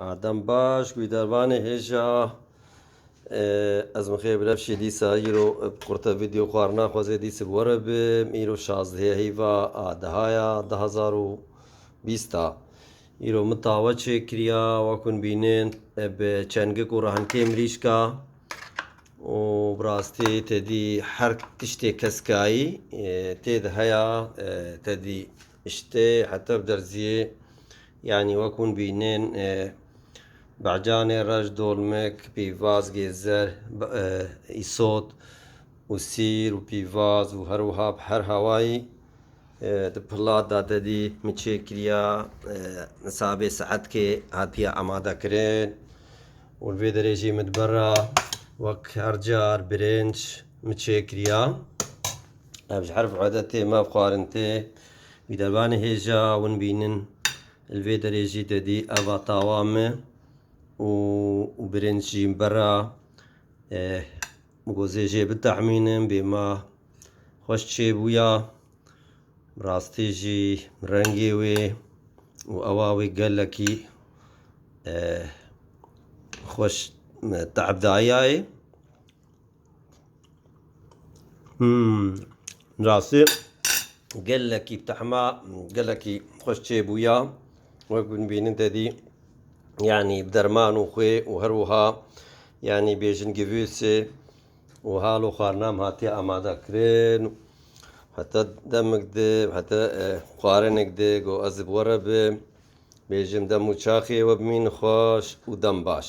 ئادەم باش گویداربانێ هێژە ئەز مخێ بلەفشی دیسا ئیرۆ قورتە ڤیددیو خوارنا خۆزێ دیسە وەرە بم ئیرۆ شازدهەیە هیڤ ئادەهایە دههزار و بیستا ئیرۆ متاوە چێ کریا وەکوون بینێن بە چەنگک و ڕەهنکێ مریشکە و بڕاستی تێدی هەر تشتێک کەسکایی تێدا هەیە تەدی شتێ حتە دەرزیێ یعنی وەکوون بینێن بعجانێ ڕەش دۆڵمێک پیڤاز گێزەر ئیسۆت و سیر و پیڤاز و هەروها هەر هەوایی پڵاتدا دەدی مچێ کریا سابێ سەعەتکێ هاتیە ئامادەکرێن وێ دەرێژی متبەرە وەک هەرجار برنج مچێ کریا. ئەش حرف عادە تێمە بخوارن تێ ویدەبانە هێژا ون بینن. الوێ دەرێژی دەدی ئەڤ تاوامە و برنجیم بەرە گۆزێژێ بتەحمینم بێمە خۆش چێ بووە ڕاستێژی ڕەنگێ وێ و ئەواوی گەلەکی خۆش تەعبدایە ڕاستی گەلەکی تەحما گەلەکی خۆش چێ بووە وەکون بینن دەدی ینی دەرمان و خوێ و هەروها ینی بێژن گوێسێ و حال و خواردنام هاتیە ئامادەکرێن هەتە دەمک دێ هەتە خوارنێک دێ گۆ ئەز وەرە بێ بێژم دەم و چاخێوە بمین خۆش و دەم باش.